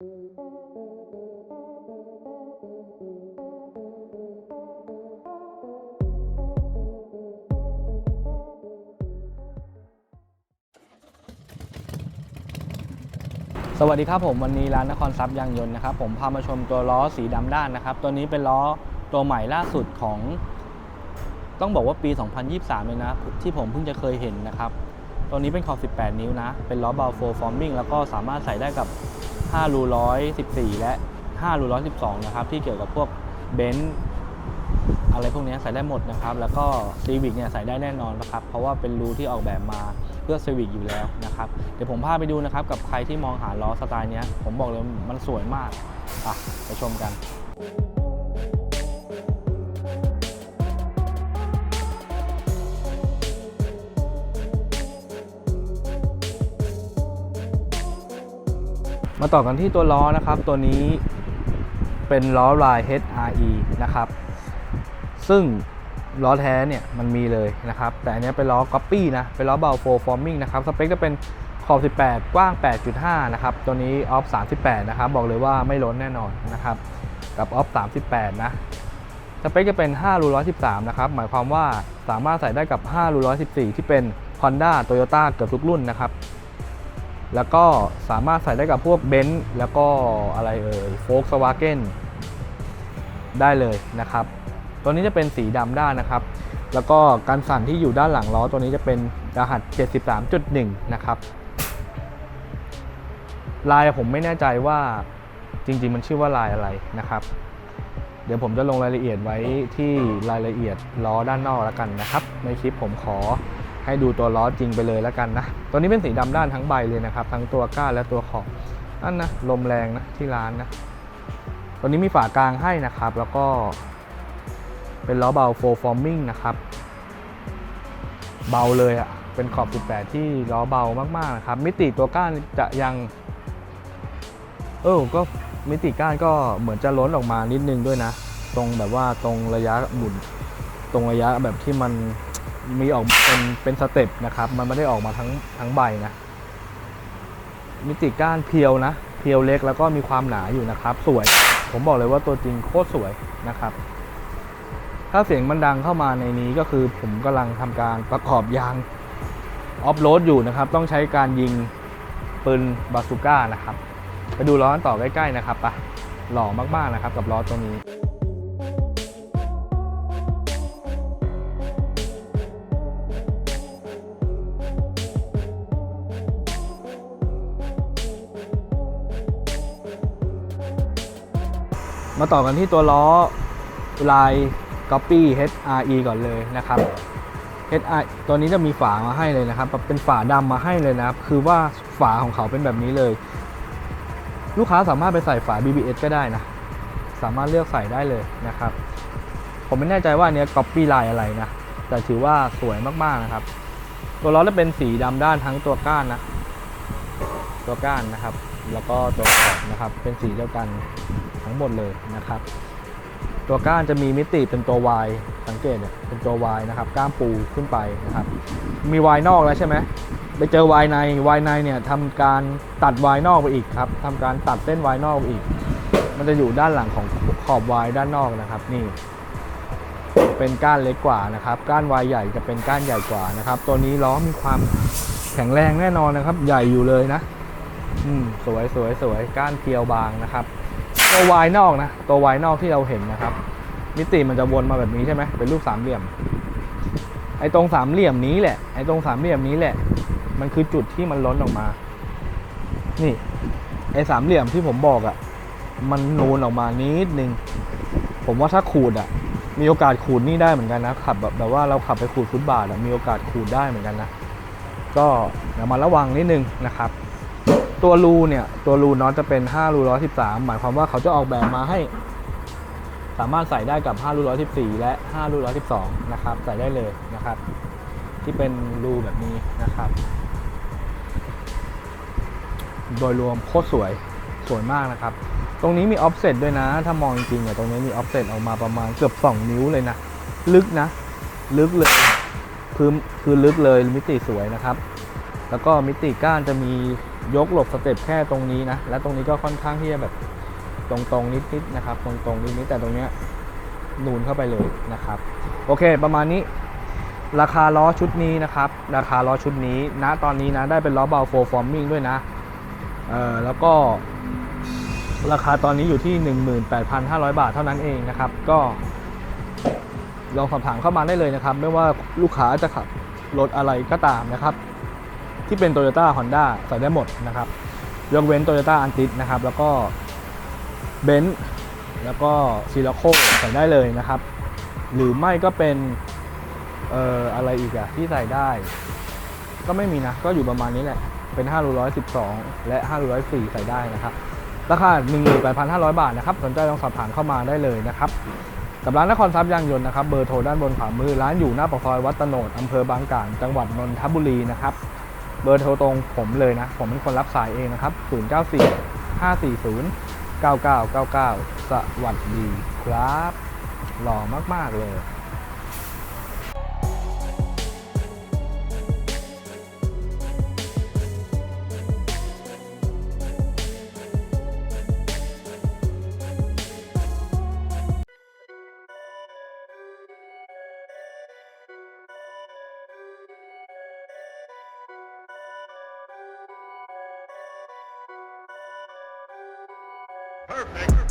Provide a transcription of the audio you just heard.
สวัสดีครับผมวันนี้ร้านนครทรัพย์ยางยนต์นะครับผมพามาชมตัวล้อสีดำด้านนะครับ ตัวนี้เป็นล้อตัวใหม่ล่าสุดของ ต้องบอกว่าปี 2023 เลยนะ ที่ผมเพิ่งจะเคยเห็นนะครับ ตัวนี้เป็นขอบ 18 นิ้วนะ เป็นล้อเบาโฟฟอร์มิงแล้วก็สามารถใส่ได้กับ 5รู114 และ5รู112 นะครับ ที่เกี่ยวกับพวกเบนซ์อะไรพวกนี้ใส่ได้หมดนะครับ แล้วก็ซีวิกเนี่ยใส่ได้แน่นอนนะครับ เพราะว่าเป็นรูที่ออกแบบมาเพื่อซีวิกอยู่แล้วนะครับ เดี๋ยวผมพาไปดูนะครับ กับใครที่มองหาล้อสไตล์นี้ผมบอกเลยมันสวยมากอะไปชมกัน มาต่อกันที่ตัวล้อนะครับ ตัวนี้เป็นล้อลาย HRE นะครับ ซึ่งล้อแท้เนี่ยมันมีเลยนะครับ แต่อันนี้เป็นล้อก๊อปปี้นะ เป็นล้อเบาโฟฟอร์มิงนะครับ สเปคจะเป็นขอบ 18 กว้าง 8.5 นะครับ ตัวนี้ออฟ 38 นะครับ บอกเลยว่าไม่ล้นแน่นอนนะครับ กับออฟ 38 นะ สเปคจะเป็น5รู113 นะครับ หมายความว่าสามารถใส่ได้กับ5รู114 ที่เป็น Honda Toyota เกือบทุกรุ่นนะครับ แล้วก็สามารถใส่ได้กับพวกเบนซ์แล้วก็อะไรเอ่ยโฟล์กสวาเกนได้เลยนะครับ ตัวนี้จะเป็นสีดำด้านนะครับ แล้วก็การสั่นที่อยู่ด้านหลังล้อตัวนี้จะเป็นรหัส 73.1 นะครับ ลายผมไม่แน่ใจว่าจริง ๆ มันชื่อว่าลายอะไรนะครับ เดี๋ยวผมจะลงรายละเอียดไว้ที่รายละเอียดล้อด้านนอกแล้วกันนะครับ ในคลิปผมขอ ให้ดูตัวล้อจริงไปเลยแล้วกันนะ ตัวนี้เป็นสีดำด้านทั้งใบเลยนะครับ ทั้งตัวก้านและตัวขอบนั่นนะลมแรงนะที่ร้านนะ ตัวนี้มีฝากลางให้นะครับ แล้วก็เป็นล้อเบาโฟฟอร์มิงนะครับ เบาเลยอะ่ะ เป็นขอบ 18 ที่ล้อเบามากๆนะครับ มิติตัวก้านจะยัง เออก็มิติก้านก็เหมือนจะล้นออกมานิดนึงด้วยนะ ตรงแบบว่าตรงระยะหมุน ตรงระยะแบบที่มัน มีออกเป็นเป็นสเต็ปนะครับ มันไม่ได้ออกมาทั้งทั้งใบนะ มิติก้านเพียวนะ เพียวเล็กแล้วก็มีความหนาอยู่นะครับ สวย ผมบอกเลยว่าตัวจริงโคตรสวยนะครับ ถ้าเสียงมันดังเข้ามาในนี้ก็คือผมกำลังทำการประกอบยางออฟโรดอยู่นะครับ ต้องใช้การยิงปืนบาซูก้านะครับ ไปดูล้อกันต่อใกล้ๆนะครับปะหล่อมากๆนะครับกับล้อตัวนี้ มาต่อกันที่ตัวล้อลาย Copy HRE ก่อนเลยนะครับ HRE ตัวนี้จะมีฝามาให้เลยนะครับ เป็นฝาดำมาให้เลยนะครับ คือว่าฝาของเขาเป็นแบบนี้เลย ลูกค้าสามารถไปใส่ฝา BBS ก็ได้นะ สามารถเลือกใส่ได้เลยนะครับ ผมไม่แน่ใจว่าเนี้ย Copy ลายอะไรนะ แต่ถือว่าสวยมากๆนะครับ ตัวล้อจะเป็นสีดำด้านทั้งตัวก้านนะ ตัวก้านนะครับ แล้วก็ตัวขอบนะครับ เป็นสีเดียวกัน ทั้งหมดเลยนะครับ ตัวก้านจะมีมิติเป็นตัว Y สังเกตเนี่ยเป็นตัว Y นะครับก้ามปูขึ้นไปนะครับ มี Y นอกแล้วใช่ไหมไปเจอ Y ใน Y ในเนี่ยทำการตัด Y นอกไปอีกครับทำการตัดเส้น Y นอกไปอีก มันจะอยู่ด้านหลังของขอบ Y ด้านนอกนะครับ นี่เป็นก้านเล็กกว่านะครับ ก้าน Y ใหญ่จะเป็นก้านใหญ่กว่านะครับ ตัวนี้ล้อมีความแข็งแรงแน่นอนนะครับ ใหญ่อยู่เลยนะ อืม สวยสวยสวยก้านเพียวบางนะครับ ตัววายนอกนะตัววายนอกที่เราเห็นนะครับ มิติมันจะวนมาแบบนี้ใช่ไหมเป็นรูปสามเหลี่ยม ไอ้ตรงสามเหลี่ยมนี้แหละไอ้ตรงสามเหลี่ยมนี้แหละ มันคือจุดที่มันล้นออกมา นี่ ไอ้สามเหลี่ยมที่ผมบอกอะ่ะ มันนูนออกมานิดนึง ผมว่าถ้าขูดอะ่ะ มีโอกาสขูดนี่ได้เหมือนกันนะขับแบบแบบว่าเราขับไปขูดฟุตบาทอะมีโอกาสขูดได้เหมือนกันนะก็ระมาระวังนิดนึงนะครับ ตัวรูเนี่ย ตัวรูน็อตจะเป็น5รู113 หมายความว่าเขาจะออกแบบมาให้ สามารถใส่ได้กับ5รู114 และ5รู112 นะครับ ใส่ได้เลยนะครับ ที่เป็นรูแบบนี้นะครับ โดยรวมโคตรสวยสวยมากนะครับ ตรงนี้มีออฟเซตด้วยนะ ถ้ามองจริงๆเนี่ยตรงนี้มีออฟเซตออกมาประมาณเกือบ 2 นิ้วเลยนะ ลึกนะ ลึกเลยคือคือลึกเลยมิติสวยนะครับ แล้วก็มิติก้านจะมี ยกหลบสเต็ปแค่ตรงนี้นะ และตรงนี้ก็ค่อนข้างที่จะแบบตรงๆนิดๆนะครับ ตรงๆนิดๆแต่ตรงเนี้ยนูนเข้าไปเลยนะครับ โอเค ประมาณนี้ ราคาล้อชุดนี้นะครับ ราคาล้อชุดนี้ณตอนนี้นะได้เป็นล้อเบาโฟฟอร์มิงด้วยนะเออแล้วก็ราคาตอนนี้อยู่ที่ 18,500 บาทเท่านั้นเองนะครับ ก็ลองสอบถามเข้ามาได้เลยนะครับ ไม่ว่าลูกค้าจะขับรถอะไรก็ตามนะครับ ที่เป็น Toyota Honda ใส่ได้หมดนะครับ ยกเว้น Toyota a n t i s นะครับ แล้วก็ b e n z แล้วก็ s i l a c o ใส่ได้เลยนะครับ หรือไม่ก็เป็นเอ่ออะไรอีกอะที่ใส่ได้ ก็ไม่มีนะ ก็อยู่ประมาณนี้แหละ เป็น 512 และ 504 ใส่ได้นะครับ ราคา 18,500 บาทนะครับ สนใจลองสอบถามเข้ามาได้เลยนะครับกับร้านนครทรัพย์ยางยนต์นะครับ เบอร์โทรด้านบนขวามือ ร้านอยู่หน้าปากซอยวัดตโนดอำเภอบางกาฬจังหวัดนนทบุรีนะครับ เบอร์โทรตรงผมเลยนะ ผมเป็นคนรับสายเองนะครับ 094 540 9999 สวัสดีครับ หล่อมาก ๆ เลย quarterback.